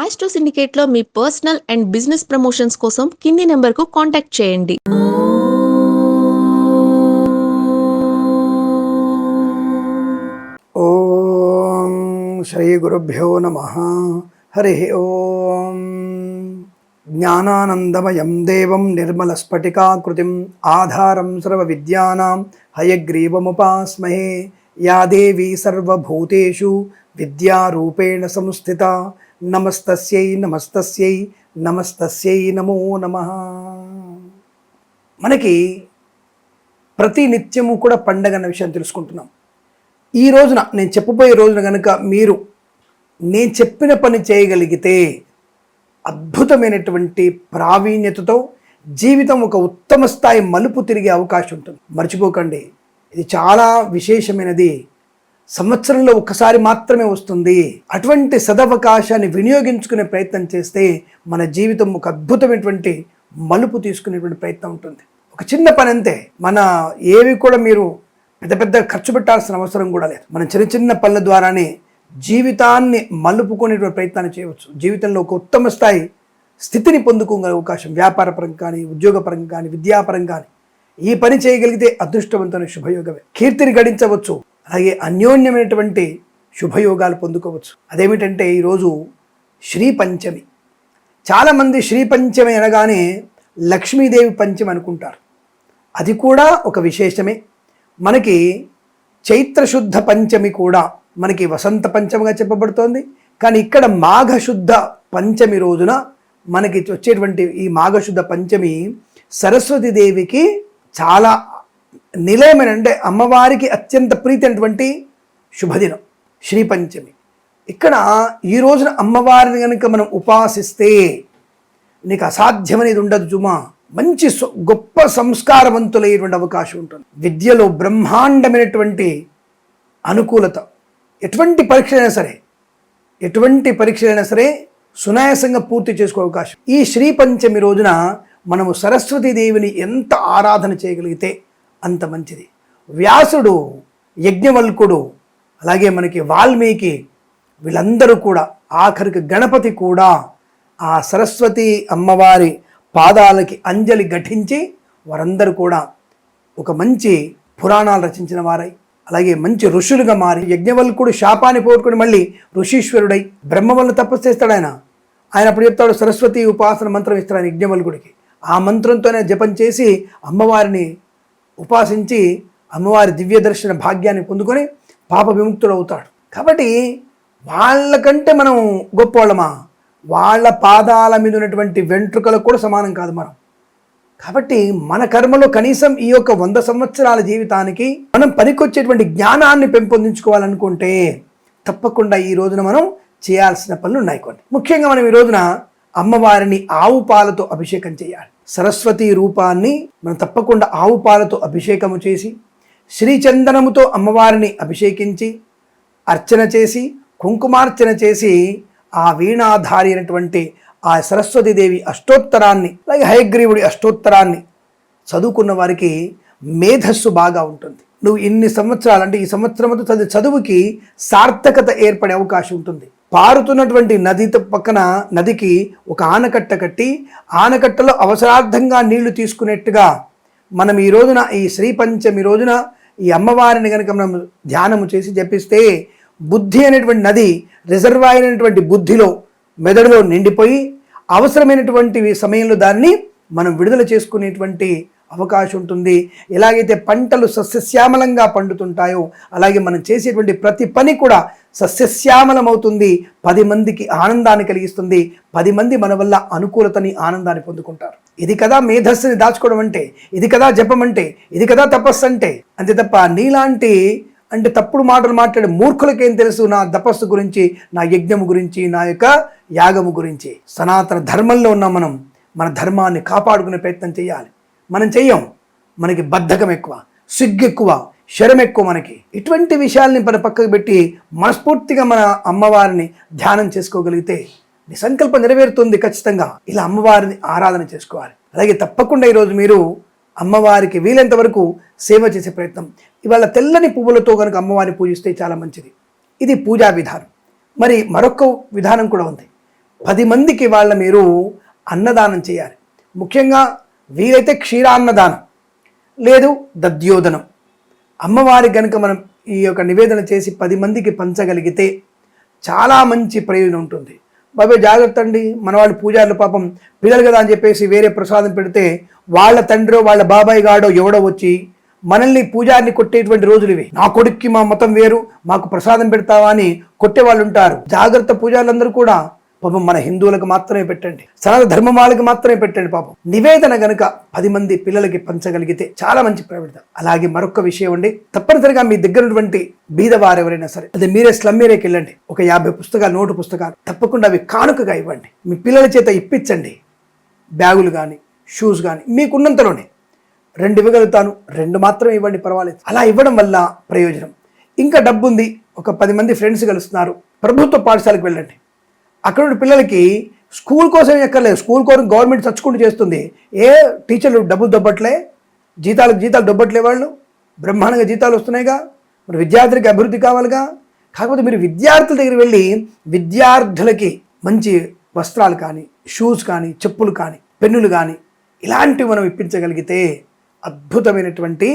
Astro సిండికేట్లో మీ personal and business promotions కోసం కింది నెంబర్కు కాంటాక్ట్ చేయండి. ఓం శ్రీ గురుభ్యో నమ. హరి ఓం. జ్ఞానానందమయం దేవం నిర్మలస్ఫటికాకృతిం ఆధారం సర్వ విద్యానాం హయగ్రీవముపాస్మహే. యా దేవీ సర్వభూతేషు విద్యారూపేణ సంస్థిత. నమస్తస్యై నమస్తస్యై నమస్తస్యై నమో నమ. మనకి ప్రతి నిత్యము కూడా పండగ అన్న విషయం తెలుసుకుంటున్నాం. ఈ రోజున నేను చెప్పబోయే రోజున కనుక మీరు నేను చెప్పిన పని చేయగలిగితే అద్భుతమైనటువంటి ప్రావీణ్యతతో జీవితం ఒక ఉత్తమ స్థాయి మలుపు తిరిగే అవకాశం ఉంటుంది. మర్చిపోకండి. ఇది చాలా విశేషమైనది. సంవత్సరంలో ఒక్కసారి మాత్రమే వస్తుంది. అటువంటి సదవకాశాన్ని వినియోగించుకునే ప్రయత్నం చేస్తే మన జీవితం ఒక అద్భుతమైనటువంటి మలుపు తీసుకునేటువంటి ప్రయత్నం ఉంటుంది. ఒక చిన్న పని అంతే. మన ఏవి కూడా మీరు పెద్ద పెద్ద ఖర్చు పెట్టాల్సిన అవసరం కూడా లేదు. మనం చిన్న చిన్న పనుల ద్వారానే జీవితాన్ని మలుపుకునేటువంటి ప్రయత్నాన్ని చేయవచ్చు. జీవితంలో ఒక ఉత్తమ స్థాయి స్థితిని పొందుకోగల అవకాశం వ్యాపారపరంగా కానీ ఉద్యోగపరంగా కానీ విద్యాపరంగా కానీ ఈ పని చేయగలిగితే అదృష్టవంతమైన శుభయోగమే. కీర్తిని గడించవచ్చు అలాగే అన్యోన్యమైనటువంటి శుభయోగాలు పొందుకోవచ్చు. అదేమిటంటే ఈరోజు శ్రీ పంచమి. చాలామంది శ్రీ పంచమి అనగానే లక్ష్మీదేవి పంచమి అనుకుంటారు. అది కూడా ఒక విశేషమే. మనకి చైత్రశుద్ధ పంచమి కూడా మనకి వసంత పంచమిగా చెప్పబడుతోంది. కానీ ఇక్కడ మాఘశుద్ధ పంచమి రోజున మనకి వచ్చేటువంటి ఈ మాఘశుద్ధ పంచమి సరస్వతి దేవికి చాలా నిలయమైన అంటే అమ్మవారికి అత్యంత ప్రీతి అయినటువంటి శుభదినం శ్రీ పంచమి. ఇక్కడ ఈ రోజున అమ్మవారిని కనుక మనం ఉపాసిస్తే నీకు అసాధ్యమనేది ఉండదు జుమా. మంచి గొప్ప సంస్కారవంతులయ్యేటువంటి అవకాశం ఉంటుంది. విద్యలో బ్రహ్మాండమైనటువంటి అనుకూలత. ఎటువంటి పరీక్షలైనా అయినా సరే ఎటువంటి పరీక్షలైనా అయినా సరే సునాయాసంగా పూర్తి చేసుకో అవకాశం. ఈ శ్రీ పంచమి రోజున మనము సరస్వతీ దేవిని ఎంత ఆరాధన చేయగలిగితే అంత మంచిది. వ్యాసుడు యజ్ఞవల్కుడు అలాగే మనకి వాల్మీకి వీళ్ళందరూ కూడా ఆఖరికి గణపతి కూడా ఆ సరస్వతి అమ్మవారి పాదాలకి అంజలి ఘటించి వారందరూ కూడా ఒక మంచి పురాణాలు రచించిన వారై అలాగే మంచి ఋషులుగా మారి యజ్ఞవల్కుడు శాపాన్ని పోగొట్టుకుని మళ్ళీ ఋషీశ్వరుడై బ్రహ్మ వల్ల తపస్సు చేస్తాడు ఆయన. ఆయన అప్పుడు చెప్తాడు సరస్వతి ఉపాసన మంత్రం ఇస్తాడు ఆయన యజ్ఞవల్కుడికి. ఆ మంత్రంతోనే జపం చేసి అమ్మవారిని ఉపాసించి అమ్మవారి దివ్య దర్శన భాగ్యాన్ని పొందుకొని పాప విముక్తుడు అవుతాడు. కాబట్టి వాళ్ళకంటే మనం గొప్పవాళ్ళమా వాళ్ళ పాదాల మీద ఉన్నటువంటి వెంట్రుకలకు కూడా సమానం కాదు మనం. కాబట్టి మన కర్మలో కనీసం ఈ యొక్క వంద సంవత్సరాల జీవితానికి మనం పనికొచ్చేటువంటి జ్ఞానాన్ని పెంపొందించుకోవాలనుకుంటే తప్పకుండా ఈ రోజున మనం చేయాల్సిన పనులు ఉన్నాయి కొన్ని ముఖ్యంగా మనం ఈ రోజున అమ్మవారిని ఆవు పాలతో అభిషేకం చేయాలి. సరస్వతి రూపాన్ని మనం తప్పకుండా ఆవు పాలతో అభిషేకము చేసి శ్రీచందనముతో అమ్మవారిని అభిషేకించి అర్చన చేసి కుంకుమార్చన చేసి ఆ వీణాధారి అయినటువంటి ఆ సరస్వతీదేవి అష్టోత్తరాన్ని అలాగే హయగ్రీవుడి అష్టోత్తరాన్ని చదువుకున్న వారికి మేధస్సు బాగా ఉంటుంది. నువ్వు ఇన్ని సంవత్సరాలు అంటే ఈ సంవత్సరంతో చదువుకి సార్థకత ఏర్పడే అవకాశం ఉంటుంది. పారుతున్నటువంటి నది పక్కన నదికి ఒక ఆనకట్ట కట్టి ఆనకట్టలో అవసరార్థంగా నీళ్ళు తీసుకునేట్టుగా మనం ఈ రోజున ఈ శ్రీ పంచమి రోజున ఈ అమ్మవారిని కనుక మనం ధ్యానము చేసి జపిస్తే బుద్ధి అనేటువంటి నది రిజర్వాయర్ అయినటువంటి బుద్ధిలో మెదడులో నిండిపోయి అవసరమైనటువంటి సమయంలో దాన్ని మనం విడుదల చేసుకునేటువంటి అవకాశం ఉంటుంది. ఎలాగైతే పంటలు సస్యశ్యామలంగా పండుతుంటాయో అలాగే మనం చేసేటువంటి ప్రతి పని కూడా సస్యశ్యామలమవుతుంది. పది మందికి ఆనందాన్ని కలిగిస్తుంది. పది మంది మన వల్ల అనుకూలతని ఆనందాన్ని పొందుకుంటారు. ఇది కదా మేధస్సుని దాచుకోవడం అంటే ఇది కదా జపం అంటే ఇది కదా తపస్సు అంటే. అంతే తప్ప నీలాంటి అంటే తప్పుడు మాటలు మాట్లాడే మూర్ఖులకేం తెలుసు? నా తపస్సు గురించి నా యజ్ఞము గురించి నా యొక్క యాగము గురించి. సనాతన ధర్మంలో ఉన్న మనం. మన ధర్మాన్ని కాపాడుకునే ప్రయత్నం చేయాలి. మనం చెయ్యం. మనకి బద్ధకం ఎక్కువ సిగ్గు ఎక్కువ. శరం ఎక్కువ మనకి. ఇటువంటి విషయాల్ని మన పక్కకు పెట్టి మనస్ఫూర్తిగా మన అమ్మవారిని ధ్యానం చేసుకోగలిగితే నీ సంకల్పం నెరవేరుతుంది ఖచ్చితంగా. ఇలా అమ్మవారిని ఆరాధన చేసుకోవాలి. అలాగే తప్పకుండా ఈరోజు మీరు అమ్మవారికి వీలైనంత వరకు సేవ చేసే ప్రయత్నం. ఇవాళ తెల్లని పువ్వులతో కనుక అమ్మవారిని పూజిస్తే చాలా మంచిది. ఇది పూజా విధానం. మరి మరొక విధానం కూడా ఉంది. పది మందికి వాళ్ళ మీరు అన్నదానం చేయాలి. ముఖ్యంగా వీలైతే క్షీరాన్నదానం లేదు దద్యోదనం. అమ్మవారి కనుక మనం ఈ యొక్క నివేదన చేసి పది మందికి పంచగలిగితే చాలా మంచి ప్రయోజనం ఉంటుంది. బాబాయ్ జాగ్రత్త అండి. మన వాళ్ళు పూజారులు పాపం పిల్లలు కదా అని చెప్పేసి వేరే ప్రసాదం పెడితే వాళ్ళ తండ్రో వాళ్ళ బాబాయ్ గాడో ఎవడో వచ్చి మనల్ని పూజారిని కొట్టేటువంటి రోజులు ఇవి. నా కొడుక్కి మా మతం వేరు మాకు ప్రసాదం పెడతావా అని కొట్టే వాళ్ళు ఉంటారు. జాగ్రత్త పూజారులందరూ కూడా పాపం మన హిందువులకు మాత్రమే పెట్టండి సనాతన ధర్మం వాళ్ళకి మాత్రమే పెట్టండి పాపం. నివేదన గనుక పది మంది పిల్లలకి పంచగలిగితే చాలా మంచి ప్రవృత్తి అలాగే మరొక విషయం అండి తప్పనిసరిగా మీ దగ్గర ఉన్నటువంటి బీదవారు ఎవరైనా సరే అదే మీరే స్లమ్ ఏరియాకి వెళ్ళండి. ఒక యాభై పుస్తకాలు నోటు పుస్తకాలు తప్పకుండా అవి కానుకగా ఇవ్వండి. మీ పిల్లల చేత ఇప్పించండి. బ్యాగులు కానీ షూస్ కానీ మీకున్నంతలోనే రెండు ఇవ్వగలుగుతాను రెండు మాత్రం ఇవ్వండి పర్వాలేదు. అలా ఇవ్వడం వల్ల ప్రయోజనం. ఇంకా డబ్బు ఉంది ఒక పది మంది ఫ్రెండ్స్ కలుస్తున్నారు ప్రభుత్వ పాఠశాలకు వెళ్ళండి. అక్కడ ఉన్న పిల్లలకి స్కూల్ కోసం ఎక్కర్లేదు. స్కూల్ కోసం గవర్నమెంట్ చచ్చుకుంటూ చేస్తుంది. ఏ టీచర్లు డబ్బులు దొబ్బట్లే? జీతాలకు జీతాలు దొబ్బట్లే వాళ్ళు? బ్రహ్మాండంగా జీతాలు వస్తున్నాయిగా? మరి విద్యార్థులకి అభివృద్ధి కావాలిగా? కాకపోతే మీరు విద్యార్థుల దగ్గర వెళ్ళి విద్యార్థులకి మంచి వస్త్రాలు కానీ షూస్ కానీ చెప్పులు కానీ పెన్నులు కానీ ఇలాంటివి మనం ఇప్పించగలిగితే అద్భుతమైనటువంటి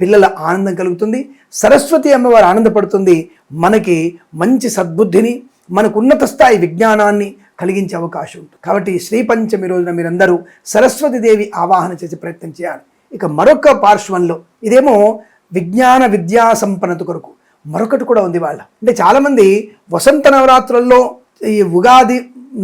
పిల్లల ఆనందం కలుగుతుంది. సరస్వతి అమ్మవారు ఆనందపడుతుంది. మనకి మంచి సద్బుద్ధిని మనకు ఉన్నత స్థాయి విజ్ఞానాన్ని కలిగించే అవకాశం ఉంటుంది. కాబట్టి శ్రీ పంచమి రోజున మీరందరూ సరస్వతి దేవి ఆవాహన చేసే ప్రయత్నం చేయాలి. ఇక మరొక పార్శ్వంలో ఇదేమో విజ్ఞాన విద్యా సంపన్నత కొరకు మరొకటి కూడా ఉంది వాళ్ళ. అంటే చాలామంది వసంత నవరాత్రుల్లో ఈ ఉగాది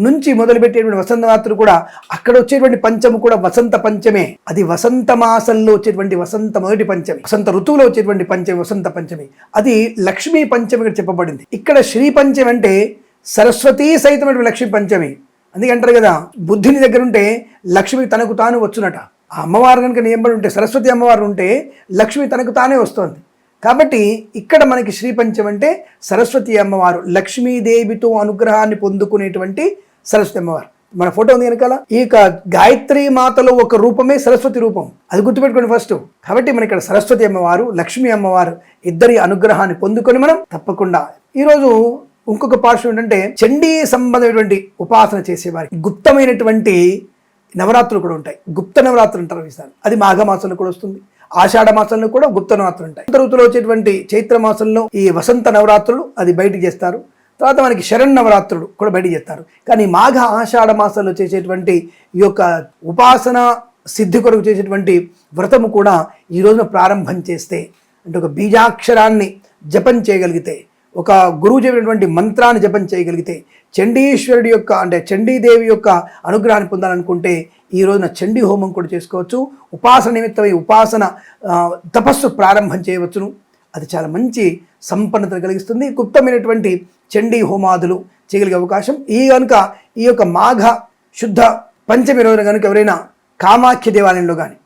నుంచి మొదలుపెట్టేటువంటి వసంత నవరాత్రులు కూడా అక్కడ వచ్చేటువంటి పంచము కూడా వసంత పంచమే. అది వసంత మాసంలో వచ్చేటువంటి వసంత మొదటి పంచమి. వసంత ఋతువులో వచ్చేటువంటి పంచమి వసంత పంచమి. అది లక్ష్మీ పంచమి ఇక్కడ చెప్పబడింది. ఇక్కడ శ్రీ పంచమి అంటే సరస్వతీ సహితమైనటువంటి లక్ష్మీ పంచమి. అందుకే అంటారు కదా బుద్ధిని దగ్గర ఉంటే లక్ష్మి తనకు తాను వచ్చునట. ఆ అమ్మవారు కనుక నియమబడి ఉంటే సరస్వతి అమ్మవారు ఉంటే లక్ష్మి తనకు తానే వస్తుంది. కాబట్టి ఇక్కడ మనకి శ్రీపంచం అంటే సరస్వతి అమ్మవారు. లక్ష్మీదేవితో అనుగ్రహాన్ని పొందుకునేటువంటి సరస్వతి అమ్మవారు. మన ఫోటో ఉంది వెనకాల? ఈ యొక్క గాయత్రి మాతలో ఒక రూపమే సరస్వతి రూపం. అది గుర్తుపెట్టుకోండి ఫస్ట్. కాబట్టి మన ఇక్కడ సరస్వతి అమ్మవారు లక్ష్మీ అమ్మవారు ఇద్దరి అనుగ్రహాన్ని పొందుకొని మనం తప్పకుండా ఈరోజు ఇంకొక పార్శ్వం ఏంటంటే చండీ సంబంధమైనటువంటి ఉపాసన చేసేవారికి గుప్తమైనటువంటి నవరాత్రులు కూడా ఉంటాయి. గుప్త నవరాత్రులు అంటారు ఈసారి అది మాఘమాసంలో కూడా వస్తుంది. ఆషాఢ మాసంలో కూడా గుప్త నవరాత్రులు ఉంటాయి ఉత్తర ఋతువులో వచ్చేటువంటి చైత్ర మాసంలో ఈ వసంత నవరాత్రులు అది బయట చేస్తారు. తర్వాత మనకి శరణ్ నవరాత్రులు కూడా బయట చేస్తారు. కానీ మాఘ ఆషాఢ మాసంలో చేసేటువంటి ఈ యొక్క ఉపాసన సిద్ధి కొరకు చేసేటువంటి వ్రతము కూడా ఈ రోజున ప్రారంభం చేస్తే అంటే ఒక బీజాక్షరాన్ని జపం చేయగలిగితే ఒక గురువు చెప్పినటువంటి మంత్రాన్ని జపం చేయగలిగితే చండీశ్వరుడి యొక్క అంటే చండీదేవి యొక్క అనుగ్రహాన్ని పొందాలనుకుంటే ఈ రోజున చండీ హోమం కూడా చేసుకోవచ్చు. ఉపాసన నిమిత్తమై ఉపాసన తపస్సు ప్రారంభం చేయవచ్చును. అది చాలా మంచి సంపన్నతను కలిగిస్తుంది. గుప్తమైనటువంటి చండీ హోమాదులు చేయగలిగే అవకాశం. ఈ కనుక ఈ యొక్క మాఘ శుద్ధ పంచమి రోజున కనుక ఎవరైనా కామాఖ్య దేవాలయంలో కానీ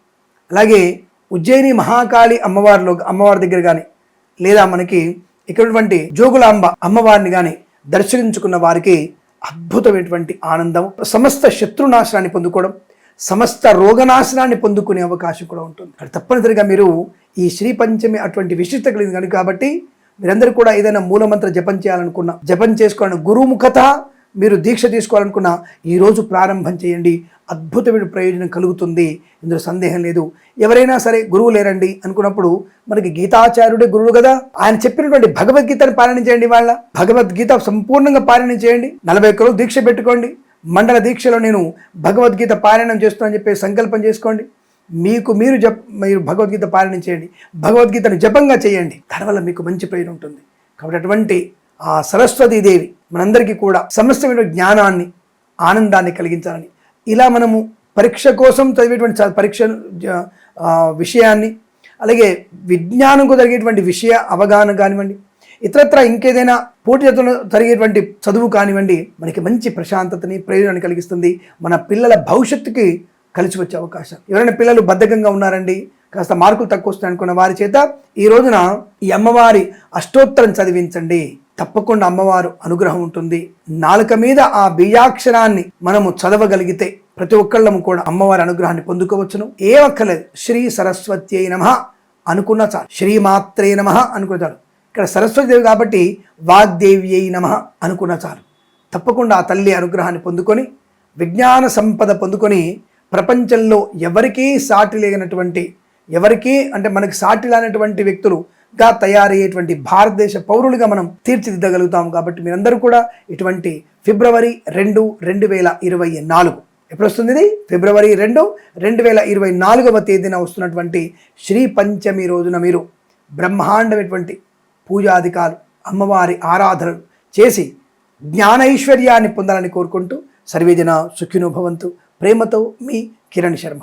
అలాగే ఉజ్జయిని మహాకాళి అమ్మవారిలో అమ్మవారి దగ్గర కానీ లేదా మనకి ఇక్కడటువంటి జోగులాంబ అమ్మవారిని కానీ దర్శించుకున్న వారికి అద్భుతమైనటువంటి ఆనందం సమస్త శత్రునాశనాన్ని పొందుకోవడం సమస్త రోగనాశనాన్ని పొందుకునే అవకాశం కూడా ఉంటుంది. అది తప్పనిసరిగా మీరు ఈ శ్రీ పంచమి అటువంటి విశిష్టత కలిగింది కనుక కాబట్టి మీరందరూ కూడా ఏదైనా మూలమంత్ర జపం చేయాలనుకున్నా జపం చేసుకోవాలని గురుముఖత మీరు దీక్ష తీసుకోవాలనుకున్న ఈరోజు ప్రారంభం చేయండి. అద్భుతమైన ప్రయోజనం కలుగుతుంది. ఇందులో సందేహం లేదు. ఎవరైనా సరే గురువు లేరండి అనుకున్నప్పుడు మనకి గీతాచార్యుడే గురువు కదా. ఆయన చెప్పినటువంటి భగవద్గీతను పాలన చేయండి వాళ్ళ. భగవద్గీత సంపూర్ణంగా పాలన చేయండి. నలభై ఒక్క దీక్ష పెట్టుకోండి. మండల దీక్షలో నేను భగవద్గీత పారాయణం చేస్తానని చెప్పి సంకల్పం చేసుకోండి. మీకు మీరు జప్ మీరు భగవద్గీత పారాయణం చేయండి. భగవద్గీతను జపంగా చేయండి. దానివల్ల మీకు మంచి ప్రయోజనం ఉంటుంది. కాబట్టి అటువంటి ఆ సరస్వతీదేవి మనందరికీ కూడా సమస్తమైన జ్ఞానాన్ని ఆనందాన్ని కలిగించాలని. ఇలా మనము పరీక్ష కోసం చదివేటువంటి పరీక్ష జ- విషయాన్ని అలాగే విజ్ఞానంకు జరిగేటువంటి విషయ అవగాహన కానివ్వండి ఇతరత్ర ఇంకేదైనా పోటీతో జరిగేటువంటి చదువు కానివ్వండి మనకి మంచి ప్రశాంతతని ప్రయోజనాన్ని కలిగిస్తుంది. మన పిల్లల భవిష్యత్తుకి కలిసి వచ్చే అవకాశం. ఎవరైనా పిల్లలు బద్ధకంగా ఉన్నారండి కాస్త మార్కులు తక్కువ వస్తాయి అనుకున్న వారి చేత ఈ రోజున ఈ అమ్మవారి అష్టోత్తరం చదివించండి. తప్పకుండా అమ్మవారు అనుగ్రహం ఉంటుంది. నాలుక మీద ఆ బీజాక్షరాన్ని మనము చదవగలిగితే ప్రతి ఒక్కళ్ళము కూడా అమ్మవారి అనుగ్రహాన్ని పొందుకోవచ్చును. ఏ ఒక్కలేదు. శ్రీ సరస్వతి అయి నమ అనుకున్న చాలు. శ్రీమాత్రే నమ అనుకున్న చాలు. ఇక్కడ సరస్వతి దేవి కాబట్టి వాగ్దేవి అయి నమ అనుకున్న చాలు. తప్పకుండా ఆ తల్లి అనుగ్రహాన్ని పొందుకొని విజ్ఞాన సంపద పొందుకొని ప్రపంచంలో ఎవరికీ సాటి లేనటువంటి ఎవరికీ అంటే మనకి సాటి లేనటువంటి గా తయారయ్యేటువంటి భారతదేశ పౌరులుగా మనం తీర్చిదిద్దగలుగుతాం కాబట్టి మీరందరూ కూడా ఇటువంటి ఫిబ్రవరి రెండు రెండు వేల ఇరవై నాలుగు. ఎప్పుడు వస్తుంది ఇది? ఫిబ్రవరి రెండు రెండు వేల ఇరవై నాలుగవ తేదీన వస్తున్నటువంటి శ్రీ పంచమి రోజున మీరు బ్రహ్మాండమైనటువంటి పూజాధికాలు అమ్మవారి ఆరాధనలు చేసి జ్ఞానైశ్వర్యాన్ని పొందాలని కోరుకుంటూ సర్వేజన సుఖినో భవంతు. ప్రేమతో మీ కిరణ్ శర్మ.